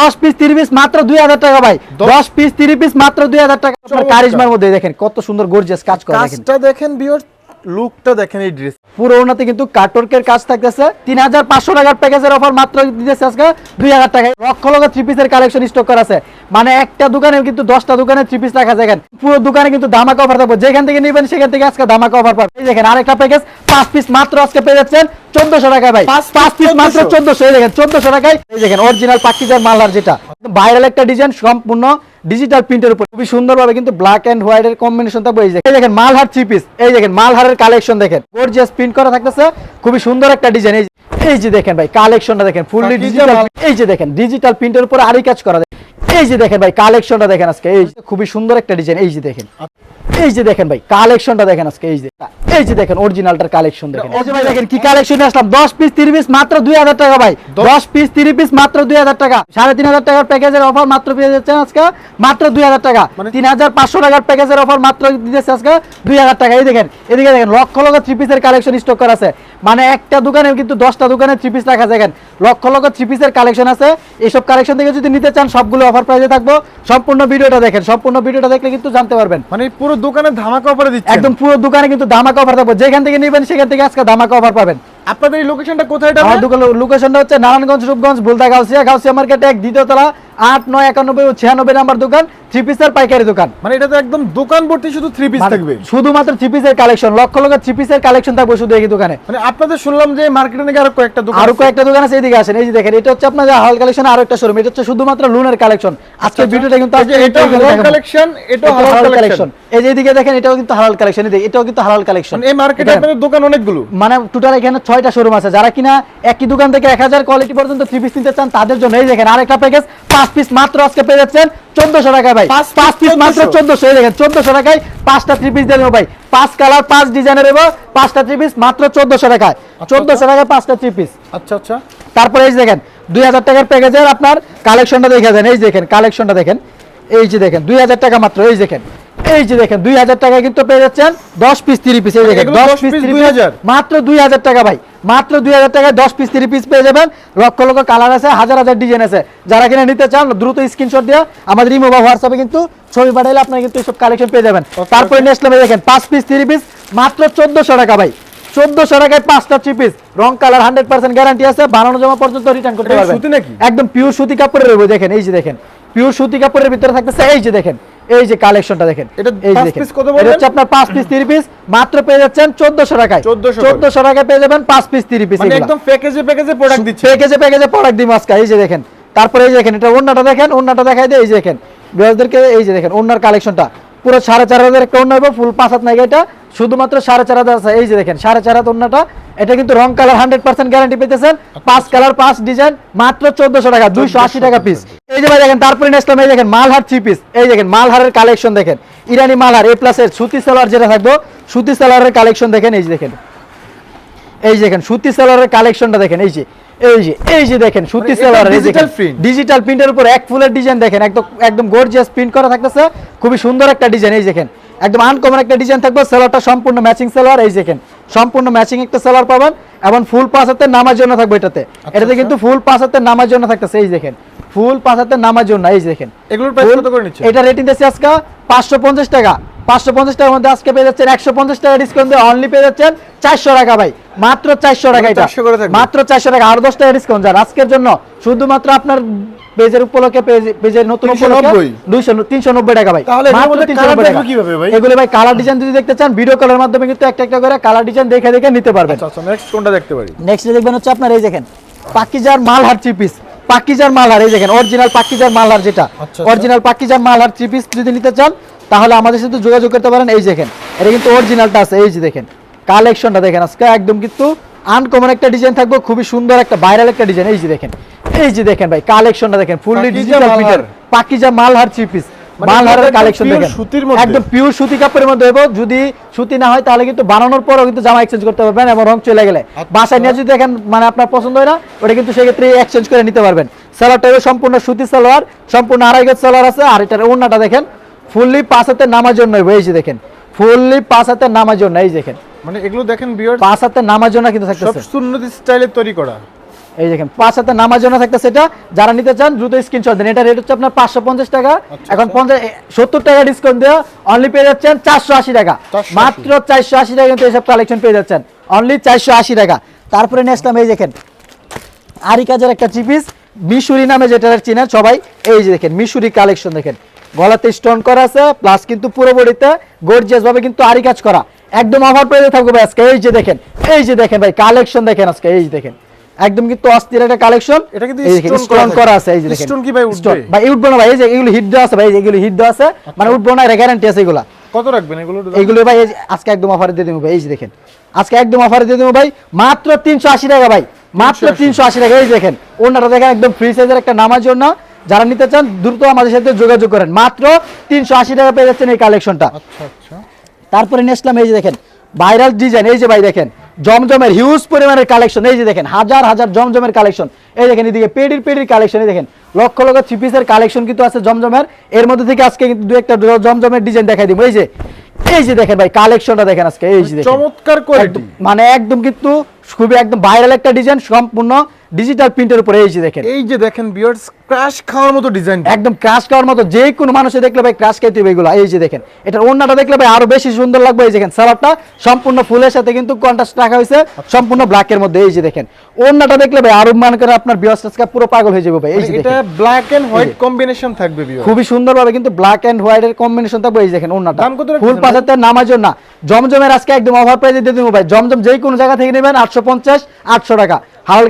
দশ পিস তিরিশ পিস মাত্র দুই হাজার টাকা ভাই। দশ পিস তিরিশ পিস মাত্র দুই হাজার টাকা। কারিজমার মধ্যে দেখেন কত সুন্দর গর্জিয়াস কাজ করা দেখেন কাজটা দেখেন। বিয়র লুকটা দেখেন এই ড্রেস পুরো ওনাতে কিন্তু কাটওয়ার্কের কাজ থাকতেছে। তিন হাজার পাঁচশো টাকার প্যাকেজের অফার মাত্র দিতেছে আজকে দুই হাজার টাকায়। লক্ষ লক্ষ থ্রি পিসের কালেকশন স্টক করা আছে। মানে একটা দোকানে কিন্তু দশটা দোকানে থ্রি পিস রাখা যায় পুরো দোকানে কিন্তু ধামাকা অফার থাকবে। যেখান থেকে নেবেন সেখান থেকে আজকে ধামাকা অফার পাবেন। এই দেখেন আরেকটা প্যাকেজ পাঁচ পিস মাত্র আজকে পেয়ে যাচ্ছেন চোদ্দশো টাকায় ভাই। পাঁচ পিস মাত্র 1400 চোদ্দশো। এই দেখেন চোদ্দশো টাকায়। এই দেখেন অরিজিনাল পাকিজার মালার যেটা। ভাইরাল একটা ডিজাইন সম্পূর্ণ। ডিজিটাল প্রিন্টের উপর। খুবই সুন্দরভাবে কিন্তু ব্ল্যাক এন্ড হোয়াইট এর কম্বিনেশন থাকবে এই দেখেন এই দেখেন মালহার থ্রি পিস এই দেখেন মালহারের কালেকশন দেখেন। গর্জিয়াস প্রিন্ট করা থাকতেছে। খুবই সুন্দর একটা ডিজাইন এই যে- দেখেন ভাই কালেকশনটা দেখেন ফুললি ডিজিটাল এই যে দেখেন ডিজিটাল প্রিন্টের উপর আরই কাজ করা। এই যে দেখেন ভাই কালেকশনটা দেখেন আজকে। এই খুবই সুন্দর একটা ডিজাইন এই যে দেখেন। এই যে দেখেন ভাই কালেকশনটা দেখেন আজকে এই যে। এই যে দেখেন অরিজিনালটার কালেকশন দেখেন। এই যে ভাই দেখেন কি কালেকশন আসলাম 10 পিস 30 পিস মাত্র 2000 টাকা ভাই। 10 পিস 30 পিস মাত্র 2000 টাকা। 3500 টাকার প্যাকেজের অফার মাত্র পেয়ে যাচ্ছেন আজকে মাত্র 2000 টাকা। মানে- 3500 টাকার প্যাকেজের অফার মাত্র দিতেছে আজকে 2000 টাকা। এই দেখেন এদিকে দেখেন লক্ষ লক্ষ থ্রি পিসের কালেকশন স্টক করা আছে। মানে একটা দোকানে কিন্তু 10টা দোকানে থ্রি পিস রাখা যায়। লক্ষ লক্ষ থ্রি পিসের কালেকশন আছে। এইসব কালেকশন থেকে যদি নিতে চান সবগুলো অফার প্রাইসে থাকব। সম্পূর্ণ ভিডিওটা দেখেন সম্পূর্ণ ভিডিওটা দেখলে কিন্তু জানতে পারবেন। মানে পুরো দোকানে ধামাকা অফার দিচ্ছে একদম পুরো দোকানে কিন্তু ধামাকা অফার থাকব। যেখান থেকে নেবেন সেখান থেকে আজকে ধামাকা অফার পাবেন। আপনাদের এই লোকেশনটা কোথায় লোকেশনটা হচ্ছে নারায়ণগঞ্জ রূপগঞ্জ বুলদা গাউসিয়া গাউসিয়া মার্কেট এক দ্বিতীয় তলা আট নয় একানব্বই ও ছিয়ানব্বই নাম্বার দোকান থ্রি পিসের পাইকারি দোকান। মানে এটা তো একদম দোকান ভর্তি শুধু থ্রি পিস মানে থাকবে। শুধুমাত্র থ্রি পিসের কালেকশন লক্ষ লক্ষ থ্রি পিসের কালেকশন থাকবে শুধু এই দোকানে। মানে আপনাদের শুনলাম যে মার্কেটে নাকি আরও কয়েকটা দোকান আরও কয়েকটা দোকান আছে এইদিকে আসেন এই যে দেখেন এটা হচ্ছে আপনার হাল কালেকশন আরও একটা শোরুম এটা হচ্ছে শুধুমাত্র লুনের কালেকশন আজকে ভিডিওটা কিন্তু এটা হালাল কালেকশন এটা হালাল কালেকশন এই যে এদিকে দেখেন এটাও কিন্তু হালাল কালেকশন এটাও কিন্তু হালাল কালেকশন মানে এই মার্কেটে আপনাদের দোকান অনেকগুলো। মানে টোটাল এখানে ছয়টা শোরুম আছে। যারা কিনা একই দোকান থেকে এক হাজার কোয়ালিটি পর্যন্ত থ্রি পিস নিতে চান তাদের জন্য এই দেখেন আরেকটা প্যাকেজ পাঁচ পিস মাত্র আজকে পেয়ে যাচ্ছেন চোদ্দশো টাকায় ভাই। পাঁচ পিস মাত্র চোদ্দশো। দেখেন চোদ্দশো টাকায় পাঁচটা থ্রি পিস দেবো ভাই। পাঁচ কালার পাঁচ ডিজাইনের এবং পাঁচটা থ্রি পিস মাত্র চোদ্দশো টাকায়। চোদ্দশো টাকায় পাঁচটা থ্রি পিস আচ্ছা আচ্ছা। তারপরে এই দেখেন দুই হাজার টাকার প্যাকেজের আপনার কালেকশনটা দেখে দেন এই যে দেখেন কালেকশনটা দেখেন এই যে দেখেন দুই হাজার টাকা মাত্র এই দেখেন। এই যে দেখেন দুই হাজার টাকা কিন্তু পেয়ে যাচ্ছেন দশ পিস থ্রি পিস এই দেখেন দশ পিস piece থ্রি 2000 মাত্র দুই হাজার টাকা ভাই মাত্র দুই হাজার টাকায় দশ পিস থ্রি পিস পেয়ে যাবেন। লক্ষ লক্ষ কালার আছে হাজার হাজার ডিজাইন আছে। যারা কিনা নিতে চান দ্রুত স্ক্রিনশট দিয়ে আমাদের ইমো বা হোয়াটসঅ্যাপে কিন্তু ছবি পাঠাইলে আপনারা কিন্তু এইসব কালেকশন পেয়ে যাবেন। তারপরে নেক্সট লেভেলে দেখেন পাঁচ পিস থ্রি পিস মাত্র চোদ্দশো টাকা ভাই। চোদ্দশো টাকায় পাঁচটা থ্রি পিস রং কালার হান্ড্রেড পার্সেন্ট গ্যারান্টি আছে বানানো জমা পর্যন্ত রিটার্ন করতে পারবেন। একদম পিওর সুতি কাপড়ের রইব দেখেন এই যে দেখেন পিওর সুতি কাপড়ের ভিতরে থাকতেছে এই যে দেখেন এই যে কালেকশনটা দেখেন। এই পাঁচ দেখেন। এটা হচ্ছে আপনার পাঁচ পিস থ্রি পিস মাত্র পেয়ে যাচ্ছেন চোদ্দশো টাকায়। চোদ্দশো টাকায় পেয়ে যাবেন পাঁচ পিস থ্রি পিস একদম প্যাকেজে প্যাকেজে প্রোডাক্ট দিচ্ছে। প্যাকেজে প্যাকেজে প্রোডাক্ট দিই আজকে। এই যে দেখেন তারপরে এই যে দেখেন এটা অন্যটা দেখেন অন্যটা দেখাই দিয়ে এই যে দেখেন। বৃহস্পতিকে এই যে দেখেন অন্যার কালেকশনটা পুরো সাড়ে চার হাজার একটা অন্য ফুল পাঁচ হাত নাই এটা শুধুমাত্র সাড়ে চার হাজার আছে। এই যে দেখেন সাড়ে চার হাত ওন্নাটা এটা কিন্তু রং কালার হান্ড্রেড পার্সেন্ট গ্যারান্টি পেতেছেন। পাঁচ কালার পাঁচ ডিজাইন মাত্র চোদ্দশো টাকা দুইশো আশি টাকা পিস এই যে ভাই দেখেন তারপরে নেক্সট এই দেখেন মালহার থ্রি পিস এই দেখেন মালহারের কালেকশন দেখেন। ইরানি মালহার এ প্লাসের সুতি সালোয়ার যেটা থাকব সুতি সালোয়ারের কালেকশন দেখেন এই যে দেখেন। এই যে দেখেন সুতি সালোয়ারের কালেকশনটা দেখেন এই যে এই যে এই যে দেখেন সুতি সালোয়ার ডিজিটাল প্রিন্টের উপর এক ফুলের ডিজাইন দেখেন একদম একদম গর্জিয়াস প্রিন্ট করা থাকতেছে। খুবই সুন্দর একটা ডিজাইন এই দেখেন। একদম আনকমন একটা ডিজাইন থাকবে। সেলারটা সম্পূর্ণ ম্যাচিং সেলার এই দেখেন সম্পূর্ণ ম্যাচিং একটা সেলার পাবেন এবং ফুল পাঁচ হাতের নামার জন্য থাকবে এটাতে। এটাতে আচ্ছা। কিন্তু ফুল পাঁচ হাতের নামার জন্য থাকতেছে এই দেখেন। ফুল পাঁচ হাতের নামার জন্য এই যে দেখেন। এগুলোর প্রাইস কত করে নিচ্ছে এটা রেটিং দিচ্ছে আজকে পাঁচশো পঞ্চাশ টাকা। পাঁচশো পঞ্চাশ টাকার মধ্যে আজকে পেয়ে যাচ্ছেন একশো পঞ্চাশ টাকা ডিসকাউন্ট দিয়ে অনলি পেয়ে যাচ্ছেন চারশো টাকা ভাই। মাত্র চারশো টাকা এটা। 400। মাত্র চারশো টাকা আরও দশ টাকা ডিসকাউন্ট যান আজকের জন্য শুধুমাত্র আপনার পেজের উপলক্ষে পেজের নতুন 390 দুইশো তিনশো নব্বই টাকা ভাই। তাহলে 390 টাকা। দেখব কীভাবে ভাই? এগুলো ভাই কালার ডিজাইন যদি দেখতে চান ভিডিও কলের মাধ্যমে কিন্তু একটা একটা করে কালার ডিজাইন দেখে দেখে নিতে পারবেন। আচ্ছা আচ্ছা নেক্সট কোনটা দেখতে পারি? নেক্সট দেখবেন হচ্ছে আপনার এই দেখেন পাকিজার মালহার থ্রি পিস পাকিজার মালহার এই দেখেন অরিজিনাল পাকিজার মালহার যেটা আচ্ছা। অরিজিনাল পাকিজার মালহার থ্রি পিস যদি নিতে চান তাহলে আমাদের সাথে যোগাযোগ করতে পারেন এই দেখেন এটা কিন্তু অরিজিনালটা আছে এই যে দেখেন কালেকশনটা দেখেন আজকে একদম কিন্তু আনকমন একটা ডিজাইন থাকবে খুবই সুন্দর একটা ভাইরাল একটা ডিজাইন এই যে দেখেন এই যে দেখেন ভাই কালেকশনটা দেখেন fully digital. Pakiza Malhar three piece মালহারের collection দেখেন। সুতির মধ্যে। একদম পিওর সুতি কাপড়ের মধ্যে হইব। যদি সুতি না হয় তাহলে কিন্তু বানানোর পরও কিন্তু জামা এক্সচেঞ্জ করতে পারবেন এবং রং চলে গেলে। আচ্ছা। বাসায় নিয়ে যদি দেখেন মানে আপনার পছন্দ হয় না ওটা কিন্তু সেক্ষেত্রে এক্সচেঞ্জ করে নিতে পারবেন। সালোয়ারটা সম্পূর্ণ সুতি সালোয়ার সম্পূর্ণ আড়াই গজ সালোয়ার আছে। আর এটার ওড়নাটা দেখেন ফুললি পাঁচ হাতের নামার জন্য হইব, এই যে দেখেন ফুললি পাঁচ হাতের নামার জন্য এই দেখেন। মানে এগুলো দেখেন বিয়ার পাঁচ হাতের নামার জন্য কিন্তু সব থাকতেছে। সুন্নতি স্টাইলে তৈরি করা। এই দেখেন পাঁচ হাতে নামার জন্য থাকতেছে এটা। যারা নিতে চান দ্রুত স্ক্রিনশট দেন। এটা রেট হচ্ছে আপনার পাঁচশো পঞ্চাশ টাকা। এখন পঞ্চাশ সত্তর টাকা ডিসকাউন্ট দেওয়া অনলি পেয়ে যাচ্ছেন চারশো আশি টাকা। মাত্র চারশো আশি টাকা কিন্তু এসব কালেকশন পেয়ে যাচ্ছেন। অনলি চারশো আশি টাকা। তারপরে নিয়ে আসলাম এই দেখেন আরি কাজের একটা চিপিস মিশুরি নামে যেটা চিনেন সবাই এই যে দেখেন মিশুরি কালেকশন দেখেন। গলাতে স্টোন করা আছে প্লাস কিন্তু পুরো বডিতে গর্জিয়াস ভাবে কিন্তু আরি কাজ করা। একদম অফার পেয়ে থাকবে আজকে। এই যে দেখেন এই যে দেখেন ভাই কালেকশন দেখেন আজকে। এই যে দেখেন। একদম কিন্তু অস্থির একটা কালেকশন এটা কিন্তু স্টোন করা আছে এই যে দেখেন। কি ভাই উঠবে? ভাই উঠবে না ভাই এই যে এগুলো হিট দেওয়া আছে ভাই এগুলো হিট দেওয়া আছে। মানে উঠবে না গ্যারান্টি আছে এগুলা। কত রাখবেন এগুলো? এইগুলো ভাই আজকে একদম অফারে দিয়ে দেবো ভাই এই যে দেখেন। আজকে একদম অফারে দিয়ে দেবো ভাই মাত্র তিনশো আশি টাকা ভাই মাত্র 380 তিনশো আশি টাকা এই দেখেন। ওনারা দেখেন একদম ফ্রি সাইজের একটা নামার জন্য। যারা নিতে চান দ্রুত আমাদের সাথে যোগাযোগ করেন। মাত্র তিনশো আশি টাকা পেয়ে যাচ্ছেন এই কালেকশনটা আচ্ছা আচ্ছা। তারপরে নিয়ে আসলাম এই যে দেখেন ভাইরাল ডিজাইন এই যে ভাই দেখেন। জমজমের হিউজ পরিমাণের কালেকশন এই যে দেখেন হাজার হাজার জমজমের কালেকশন এই দেখেন এদিকে পেডির পেডির কালেকশন এই দেখেন। লক্ষ লক্ষ থ্রি পিসের কালেকশন কিন্তু আছে জমজমের। এর মধ্যে থেকে আজকে কিন্তু দু একটা জমজমের ডিজাইন দেখাই দিব। এই যে এই যে দেখেন ভাই কালেকশনটা দেখেন আজকে। এই যে চমৎকার কোয়ালিটি মানে একদম কিন্তু খুবই একদম ভাইরাল একটা ডিজাইন সম্পূর্ণ ডিজিটাল প্রিন্টের উপরে। এই যে দেখেন। এই যে দেখেন বিয়ার্স ক্র্যাশ খাওয়ার মতো ডিজাইন একদম ক্রাশ খাওয়ার মতো যে কোনো মানুষে দেখলে ভাই ক্রাশ খাইতে হবে এগুলো। এই যে দেখেন এটার ওন্নাটা দেখলে ভাই আরও বেশি সুন্দর লাগবে। এই দেখেন সালাডটা সম্পূর্ণ ফুলের সাথে কিন্তু কন্ট্রাস্ট রাখা হয়েছে সম্পূর্ণ ব্ল্যাকের মধ্যে। এই যে দেখেন ওন্নাটা দেখলে ভাই আরও মনে করে আপনার বিয়াসটা পুরো পাগল হয়ে যাবে ভাই। এই যে এটা ব্ল্যাক এন্ড হোয়াইট কম্বিনেশন থাকবে বিয়ার্স খুবই সুন্দরভাবে কিন্তু ব্ল্যাক এন্ড হোয়াইট এর কম্বিনেশন থাকবে। এই দেখেন ওন্নাটা দাম কত ফুল ভাই? পাঁচাতে নামার না জমজমের আজকে একদম অফার প্রাইসে দিয়ে দেবো ভাই। জমজম যেই কোনো জায়গা থেকে নেবেন আটশো পঞ্চাশ আটশো টাকা।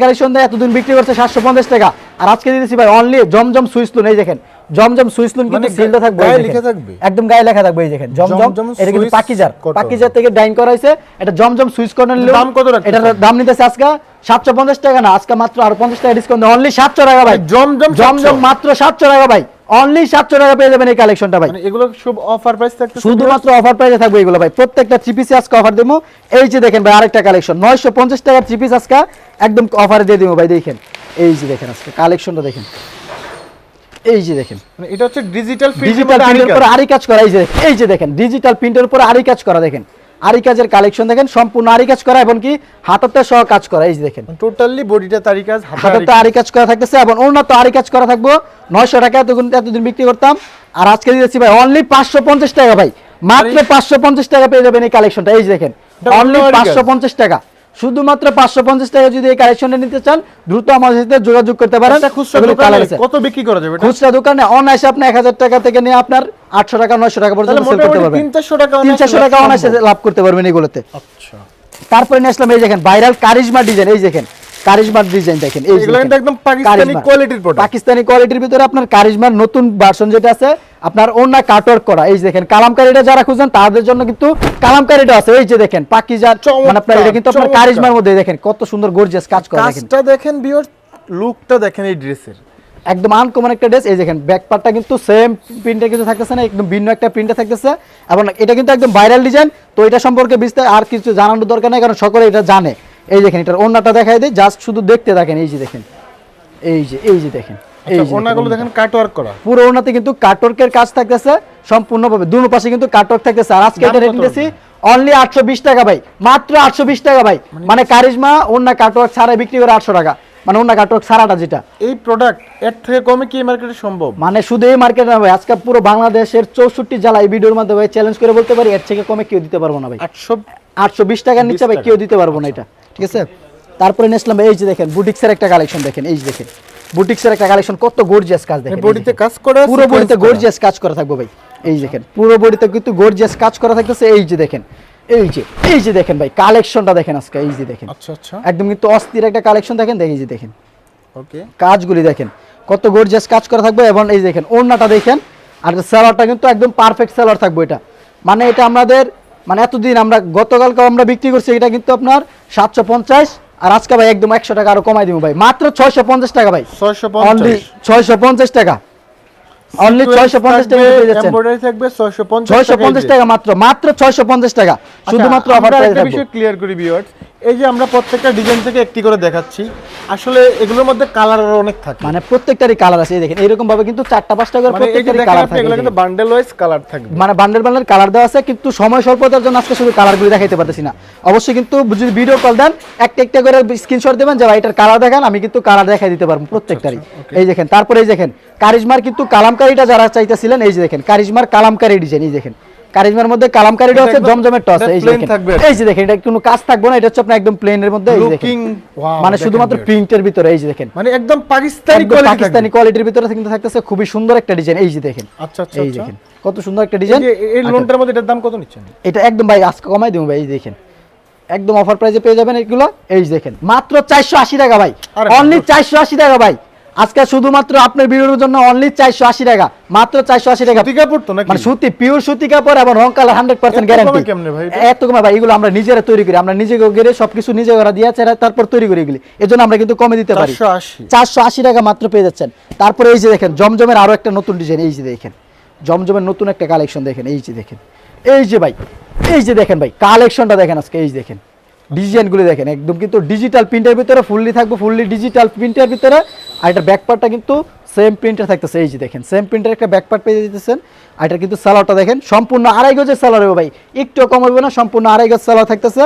কালেকশন দেয় এতদিন বিক্রি করছে সাতশো পঞ্চাশ টাকা। আর আজকে দিতেছি ভাই অনলি জমজম সুইসলুন এই দেখেন। জমজম সুইসলুন কিন্তু মানে সিলটা থাকবে গায়ে লেখা থাকবে? একদম গায়ে লেখা থাকবে এই দেখেন। জমজম এটা কিন্তু পাকিজার। পাকিজার থেকে ডাইন করা হয়েছে। এটা জমজম সুইস কর্নার দাম কত রাখতেছেন? এটার দাম নিতেছে আজকে সাতশো পঞ্চাশ টাকা না আজকে মাত্র আরও পঞ্চাশ টাকা ডিসকাউন্ট অনলি সাতশো টাকা ভাই। জমজম জমজম মাত্র সাতশো টাকা ভাই। অনলি সাতশো টাকা পেয়ে যাবেন এই কালেকশনটা ভাই। মানে এগুলো সব অফার প্রাইস থাকতে শুধুমাত্র অফার প্রাইসে থাকবে এগুলো ভাই। প্রত্যেকটা চিপিসে আজকে অফার দেবো। এই যে দেখেন ভাই আরেকটা কালেকশন নয়শো পঞ্চাশ টাকার চিপিস আজকে একদম অফারে দিয়ে দেবো ভাই দেখেন। এই যে দেখেন আজকে কালেকশনটা দেখেন। এই যে দেখেন। মানে এটা হচ্ছে ডিজিটাল ডিজিটাল প্রিন্টের উপরে আরি কাজ। করা এই যে এই যে দেখেন ডিজিটাল প্রিন্টের উপরে আরি কাজ করা দেখেন। আরি কাজের কালেকশন দেখেন সম্পূর্ণ আরি কাজ করা এবং কি হাতাতে সহ কাজ করা এই যে দেখেন। টোটালি বডিটা তারি কাজ হাতাতে আরি কাজ। করা থাকতেছে এবং অন্য তো আরি কাজ করা থাকব। নয়শো টাকা এতদিন এতদিন বিক্রি করতাম। আর আজকে দিয়েছি ভাই অনলি পাঁচশো পঞ্চাশ টাকা ভাই। মাত্র পাঁচশো পঞ্চাশ টাকা পেয়ে যাবেন এই কালেকশনটা এই যে দেখেন। অনলি অন্য আরি কাজ। পাঁচশো পঞ্চাশ টাকা। শুধুমাত্র পাঁচশো পঞ্চাশ টাকা যদি এই কালেকশনটা নিতে চান দ্রুত আমাদের সাথে যোগাযোগ করতে পারেন। খুচরা দোকানে colour কত বিক্রি করা যাবে খুচরা দোকানে অনায়াসে আপনি এক হাজার টাকা থেকে নিয়ে আপনার আটশো টাকা নয়শো টাকা পর্যন্ত সেল করতে পারবেন। 300 টাকা তিন অনায়াসে চারশো টাকা লাভ অনায়াসে লাভ করতে পারবেন এগুলোতে। আচ্ছা। তারপরে নিয়ে আসলাম এই দেখেন ভাইরাল কারিজমা ডিজাইন এই দেখেন। কারিজমার ডিজাইন দেখেন এই যে এগুলো কিন্তু একদম পাকিস্তানি কোয়ালিটির প্রোডাক্ট পাকিস্তানি কোয়ালিটির ভিতরে আপনার নতুন ভার্সন যেটা আছে আপনার কাটওয়ার্ক করা এই দেখেন কালামকারিটা যারা খুঁজেন তাদের জন্য কিন্তু কালামকারিটা আছে এই যে দেখেন পাকিজার মানে আপনার এটা কিন্তু আপনার মধ্যে দেখেন কত সুন্দর গর্জিয়াস কাজ করা দেখেন। কাজটা দেখেন লুকটা দেখেন এই ড্রেসের একদম আনকমন একটা ড্রেস এই দেখেন ব্যাক পার্টটা কিন্তু সেম প্রিন্টে কিন্তু থাকতেছে না একদম ভিন্ন একটা প্রিন্টে থাকতেছে এবং এটা কিন্তু একদম ভাইরাল ডিজাইন তো এটা সম্পর্কে বিস্তার আর কিছু জানানোর দরকার নেই কারণ সকলে এটা জানে। এই দেখেন এটার অন্যটা দেখাই দিই জাস্ট শুধু দেখতে দেখেন এই যে দেখেন এই যে এই যে দেখেন এই আচ্ছা যে ওনাগুলো দেখেন, করা। পুরো ওনাতে কিন্তু কাটওয়ার্কের কাজ থাকতেছে সম্পূর্ণভাবে। দুনো পাশে কিন্তু কাটওয়ার্ক থাকতেছে আর আজকে এটা রেট অনলি আটশো বিশ টাকা ভাই মাত্র আটশো বিশ টাকা ভাই। মানে কারিজমা অন্য কাটওয়ার্ক ছাড়াই বিক্রি করে আটশো টাকা। মানে অন্য কাটওয়ার্ক ছাড়াটা যেটা। এই প্রোডাক্টের থেকে কমে কি মার্কেটে সম্ভব? মানে শুধু এই মার্কেটে না ভাই আজকে পুরো বাংলাদেশের চৌষট্টি জেলা এই ভিডিওর মাধ্যমে ভাই চ্যালেঞ্জ করে বলতে পারি এর থেকে কমে কেউ দিতে পারব না ভাই। আটশো আটশো বিশ টাকার নিচে ভাই। কেউ দিতে পারব না এটা। ঠিক আছে? তারপরে নেসলাম এই যে দেখেন বুটিক্সের একটা কালেকশন দেখেন এই যে দেখেন। বুটিক্সের একটা কালেকশন কত গর্জিয়াস কাজ দেখেন বডিতে কাজ করা পুরো বডিতে। গর্জিয়াস কাজ করা থাকবে ভাই এই যে দেখেন। পুরো বডিতে কিন্তু গর্জিয়াস কাজ করা থাকতেছে এই যে দেখেন এই যে এই যে দেখেন ভাই কালেকশনটা দেখেন আজকে এই যে দেখেন। আচ্ছা আচ্ছা। একদম কিন্তু অস্থির একটা কালেকশন দেখেন এই যে দেখেন। ওকে কাজগুলি দেখেন কত গর্জিয়াস কাজ করা থাকবে এবং এই দেখেন ওড়নাটা দেখেন আর স্যালারটা কিন্তু একদম পারফেক্ট স্যালার থাকবে এটা। মানে এটা আমাদের মানে এতদিন আমরা গতকালকে আমরা বিক্রি করছি এটা কিন্তু আপনার সাতশো পঞ্চাশ আর আজকে ভাই একদম একশো টাকা আরও কমাই দিব ভাই। মাত্র ছয়শো পঞ্চাশ টাকা ভাই। ছয়শো ছয়শো পঞ্চাশ টাকা। অনলি ছয়শো পঞ্চাশ টাকা পেয়ে যাচ্ছেন। এমব্রয়ডারি থাকবে 650 ছয়শো পঞ্চাশ টাকা মাত্র মাত্র ছয়শো পঞ্চাশ টাকা। শুধুমাত্র অফার প্রাইস থাকবে। বিষয় ক্লিয়ার করি ভিউয়ার্স এই যে আমরা প্রত্যেকটা ডিজাইন থেকে একটি করে দেখাচ্ছি। আসলে এগুলোর মধ্যে কালার অনেক থাকে। মানে প্রত্যেকটারই কালার আছে এই দেখেন এরকম ভাবে কিন্তু চারটা পাঁচটা করে মানে প্রত্যেকটারই কালার থাকে এগুলো কিন্তু বান্ডেল ওয়াইজ কালার থাকবে। মানে বান্ডেল বান্ডেল কালার দেওয়া আছে কিন্তু সময় স্বল্পতার জন্য আজকে শুধু কালারগুলো দেখাইতে পারতেছি না। অবশ্যই কিন্তু যদি ভিডিও কল দেন একটা একটা করে স্ক্রিনশট দেবেন যে ভাই এটার কালার দেখান আমি কিন্তু কালার দেখাই দিতে পারব প্রত্যেকটারই। এই দেখেন তারপরে এই দেখেন কারিজমার কিন্তু কালামকারিটা যারা চাইতেছিলেন এই যে দেখেন কারিজমার কালামকারি ডিজাইন এই দেখেন কারিজমার মধ্যে কালামকারিটা আছে জমজমের টস এই যে দেখেন এই যে দেখেন এটা কোনো কাজ থাকবে না এটা হচ্ছে আপনার একদম প্লেনের মধ্যে এই যে দেখেন মানে শুধুমাত্র প্রিন্টের ভিতরে এই যে দেখেন মানে একদম পাকিস্তানি কোয়ালিটি পাকিস্তানি কোয়ালিটির ভিতরে কিন্তু থাকতেছে খুবই সুন্দর একটা ডিজাইন এই যে দেখেন আচ্ছা আচ্ছা এই আচ্ছা। দেখেন কত সুন্দর একটা ডিজাইন এই লোনটার মধ্যে এটার দাম কত নিচ্ছেন এটা একদম ভাই আজকে কমাই দেবো ভাই এই দেখেন একদম অফার প্রাইসে পেয়ে যাবেন এগুলো এই যে দেখেন মাত্র চারশো আশি টাকা ভাই অনলি চারশো আশি টাকা ভাই আজকে শুধুমাত্র আপনার ভিডিওর জন্য অনলি চারশো আশি টাকা। মাত্র চারশো আশি টাকা। কাপড় তো মানে সুতি পিওর সুতি কাপড় এবং রং কালার হান্ড্রেড পার্সেন্ট গ্যারান্টি? এত কমে ভাই এগুলো আমরা নিজেরা তৈরি করি। আমরা নিজে গেলে সবকিছু নিজে করা দিয়ে আছে, তারপর তৈরি করি এগুলি। এর জন্য আমরা কিন্তু কমে দিতে পারি। চারশো আশি। টাকা মাত্র পেয়ে যাচ্ছেন। তারপরে এই যে দেখেন জমজমের আরও একটা নতুন ডিজাইন এই যে দেখেন। জমজমের নতুন একটা কালেকশন দেখেন এই যে দেখেন। এই যে ভাই এই যে দেখেন ভাই কালেকশনটা দেখেন আজকে এই যে দেখেন। ডিজাইনগুলো দেখেন একদম কিন্তু ডিজিটাল প্রিন্টের ভিতরে ফুললি থাকবে ফুললি ডিজিটাল প্রিন্টের ভিতরে। আর এটা ব্যাকপার্টটা কিন্তু সেম প্রিন্টের থাকতেছে, এই যে দেখেন সেম প্রিন্টের একটা ব্যাকপার্ট পেয়ে দিতেছেন আর এটা কিন্তু সালোয়ারটা দেখেন, সম্পূর্ণ আড়াই গজের সালোয়ার হবে ভাই। একটু কম হবে না, সম্পূর্ণ আড়াই গজ সালোয়ার থাকতেছে।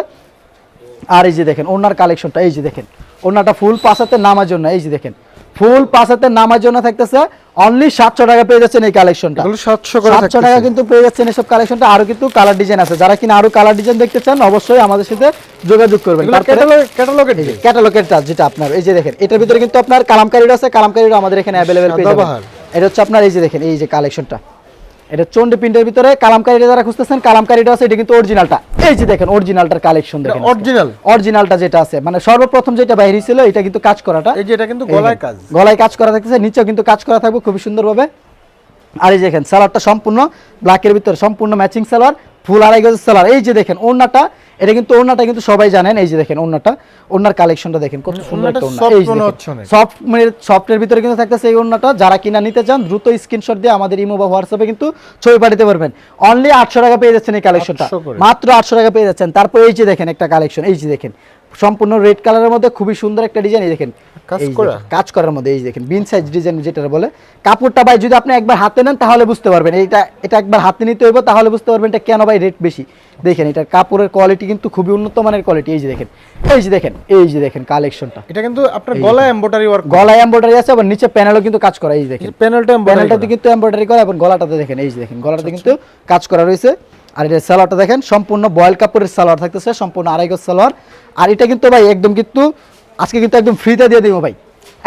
আর এই যে দেখেন, ওনার কালেকশনটা এই যে দেখেন ওনারটা ফুল পাশাতে নামার জন্য, এই যে দেখেন। ফুল পাশাতে নামার জন্য থাকতেছে অনলি সাতশো টাকা পেয়ে যাচ্ছেন এই কালেকশনটা সাতশো সাতশো টাকা কিন্তু পেয়ে যাচ্ছেন এসব কালেকশনটা আরও কিন্তু কালার ডিজাইন আছে। যারা কিনা আরও কালার ডিজাইন দেখতে চান অবশ্যই আমাদের সাথে যোগাযোগ করবেন। এগুলো তারপরে ক্যাটালগ ক্যাটালগের এই যে ক্যাটালগের টাচ যেটা আপনার এই যে দেখেন এটার ভিতরে কিন্তু আপনার কালামকারিটা আছে কালামকারিটা আমাদের এখানে অ্যাভেলেবেল পেয়ে যাবেন। এটা হচ্ছে আপনার এই যে দেখেন এই যে কালেকশনটা এটা চন্ডি প্রিন্টের ভিতরে কালামকারিটা যারা খুঁজতেছেন কালামকারিটা আছে এটা কিন্তু অরিজিনালটা এই যে দেখেন অরিজিনালটার কালেকশন দেখেন অরিজিনাল অরিজিনালটা যেটা আছে মানে সর্বপ্রথম যেটা বাইরে ছিল এটা কিন্তু কাজ করাটা। এই যে এটা কিন্তু গলায় কাজ। গলায় কাজ করা থাকতেছে নিচেও কিন্তু কাজ করা থাকবে খুব সুন্দরভাবে। আর এই যে দেখেন সালোয়ারটা সম্পূর্ণ ব্ল্যাকের ভিতরে সম্পূর্ণ ম্যাচিং সালোয়ার। ফুল আড়াই গজের সেলার। এই যে দেখেন ওড়নাটা এটা কিন্তু ওড়নাটা কিন্তু সবাই জানেন এই যে দেখেন ওড়নাটা ওড়নার কালেকশনটা দেখেন কত সুন্দর একটা ওড়না। এই। সফট মানে সফটের ভিতরে কিন্তু থাকতেছে এই ওড়নাটা। যারা কিনা নিতে চান দ্রুত স্ক্রিনশট দিয়ে আমাদের ইমো বা হোয়াটসঅ্যাপে কিন্তু ছবি পাঠাতে পারবেন। অনলি আটশো টাকা পেয়ে যাচ্ছেন এই কালেকশনটা 800 মাত্র আটশো টাকা পেয়ে যাচ্ছেন। তারপর এই যে দেখেন একটা কালেকশন এই যে দেখেন। সম্পূর্ণ রেড কালারের মধ্যে খুবই সুন্দর একটা ডিজাইন এই দেখেন। কাজ করার মধ্যে এই দেখেন বিন সাইজ ডিজাইন যেটা বলে। কাপড়টা ভাই যদি আপনি একবার হাতে নেন তাহলে বুঝতে পারবেন। এটা এটা একবার হাতে নিতে হইব তাহলে বুঝতে পারবেন এটা কেন ভাই রেট বেশি। দেখেন এটা কাপড়ের কোয়ালিটি কিন্তু খুবই উন্নত মানের কোয়ালিটি এই যে দেখেন এই যে দেখেন এই যে দেখেন কালেকশনটা এটা কিন্তু আপনার গলায় এমব্রয়ডারি ওয়ার্ক গলায় এমব্রয়ডারি আছে আবার নিচে প্যানেলও কিন্তু কাজ করা এই দেখেন। প্যানেলটা প্যানেলটাতে কিন্তু এমব্রয়ডারি করা এবং গলাটাতে দেখেন এই যে দেখেন গলাটাতে কিন্তু কাজ করা রয়েছে। আর এটা সালোয়ারটা দেখেন সম্পূর্ণ বয়েল কাপড়ের সালোয়ার থাকতেছে সম্পূর্ণ আড়াইগজ সালোয়ার। আর এটা কিন্তু ভাই একদম কিন্তু আজকে কিন্তু একদম ফ্রিতে দিয়ে দিব ভাই।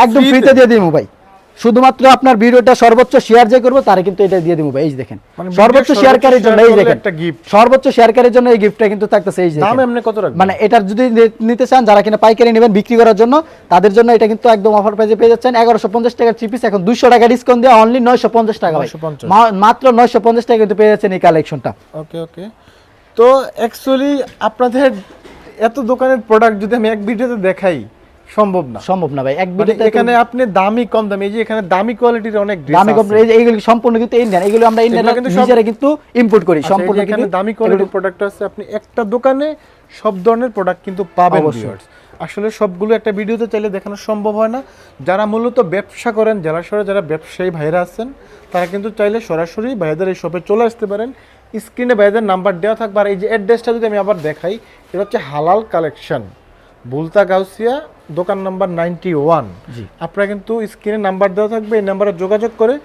একদম ফ্রিতে দিয়ে দিব ভাই। শুধুমাত্র আপনার ভিডিওটা সর্বোচ্চ শেয়ার যে করব তারে কিন্তু এটা দিয়ে দিব এই দেখেন। মানে সর্বোচ্চ শেয়ারকারীর জন্য এই দেখেন। সর্বোচ্চ শেয়ারকারীর জন্য এই গিফটটা কিন্তু থাকতেছে এই যে দাম। এমনি কত রাখবেন? মানে এটার যদি নিতে চান যারা কিনা পাইকারি নেবেন বিক্রি করার জন্য তাদের জন্য এটা কিন্তু একদম অফার প্রাইসে পেয়ে যাচ্ছেন। এগারোশো পঞ্চাশ টাকার চিপিস এখন দুশো টাকা ডিসকাউন্ট দিয়ে অনলি নয়শো পঞ্চাশ টাকা ভাই। মাত্র নয়শো পঞ্চাশ টাকা কিন্তু পেয়ে যাচ্ছেন এই কালেকশনটা ওকে ওকে তো অ্যাকচুয়ালি আপনাদের এত দোকানের প্রোডাক্ট যদি আমি এক ভিডিওতে দেখাই সম্ভব না। সম্ভব না ভাই এক মানে এখানে আপনি দামি কম দামি এই যে এখানে দামি কোয়ালিটির অনেক দামি কম এই যে এইগুলো সম্পূর্ণ কিন্তু ইন্ডিয়ান এগুলো আমরা ইন্ডিয়ান কিন্তু সব- নিজেরা কিন্তু ইম্পোর্ট করি সম্পূর্ণ সম্পূর্ণ কিন্তু দামি কোয়ালিটির প্রোডাক্ট আছে আপনি একটা দোকানে সব ধরনের প্রোডাক্ট কিন্তু পাবেন viewers। আসলে সবগুলো একটা ভিডিওতে চাইলে দেখানো সম্ভব হয় না। যারা মূলত ব্যবসা করেন জেলা শহরে যারা ব্যবসায়ী ভাইরা আছেন তারা কিন্তু চাইলে সরাসরি ভাইদের এই শপে চলে আসতে পারেন। স্ক্রিনে ভাইদের নাম্বার দেওয়া থাকবে আর এই যে অ্যাড্রেসটা যদি আমি আবার দেখাই এটা হচ্ছে হালাল কালেকশন বুলতা গাউসিয়া দোকান নাম্বার নাইনটি ওয়ান। জি। আপনারা কিন্তু স্ক্রিনে নাম্বার দেওয়া থাকবে এই নাম্বারে যোগাযোগ করে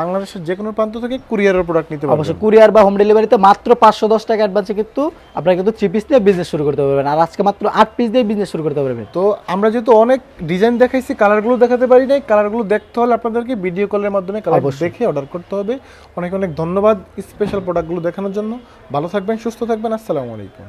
বাংলাদেশের যে কোনো প্রান্ত থেকে কুরিয়ারের প্রোডাক্ট নিতে পারবেন। অবশ্যই কুরিয়ার বা হোম ডেলিভারিতে মাত্র পাঁচশো দশ টাকা অ্যাডভান্সে কিন্তু আপনারা কিন্তু থ্রি পিস দিয়ে বিজনেস শুরু করতে পারবেন। আর আজকে মাত্র আট পিস দিয়ে বিজনেস শুরু করতে পারবেন। তো আমরা যেহেতু অনেক ডিজাইন দেখাইছি কালারগুলো দেখাতে পারি নাই কালারগুলো দেখতে হলে আপনাদেরকে ভিডিও কলের মাধ্যমে কালার। দেখে অর্ডার করতে হবে। অনেক অনেক ধন্যবাদ স্পেশাল প্রোডাক্টগুলো দেখানোর জন্য। ভালো থাকবেন সুস্থ থাকবেন আসসালামু আলাইকুম।